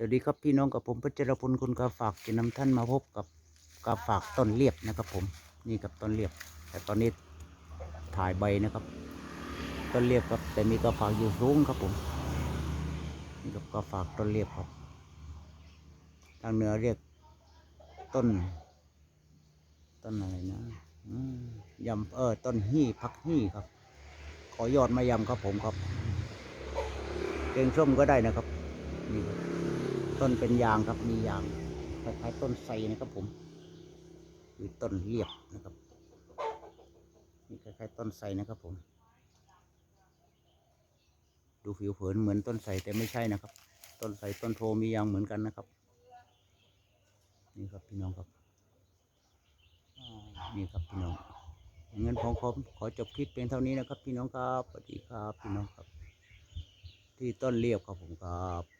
สวัสดีครับพี่น้องกับผมพัชรพลคุณกาฝากจะนำท่านมาพบกับกาฝากต้นเรียบนะครับ ผมนี่กับต้นเรียบ แต่ตอนนี้ถ่ายใบนะครับ ต้นเรียบครับ แต่มีกาฝากอยู่สูงครับผมนี่กับกาฝากต้นเรียบครับ ทางเหนือเรียกต้น ต้นอะไรนะยำเออต้นฮี่พักฮี่ครับ ขอยอดมายำครับผมครับเกงส้มก็ได้นะครับนี่ครับ ต้นเป็นยางครับมียางคล้ายๆต้นไทรนะครับผมหรือต้นเรียบนะครับนี่คล้ายๆต้นไทรนะครับผม ดูผิวเผินเหมือนต้นไทรแต่ไม่ใช่นะครับ ต้นไทรต้นโพมียางเหมือนกันนะครับ นี่ครับพี่น้องครับนี่ครับพี่น้องเงินพองคมขอจบคลิปเพียงเท่านี้นะครับ พี่น้องครับสวัสดีครับพี่น้องครับ ที่ต้นเรียบครับผมครับ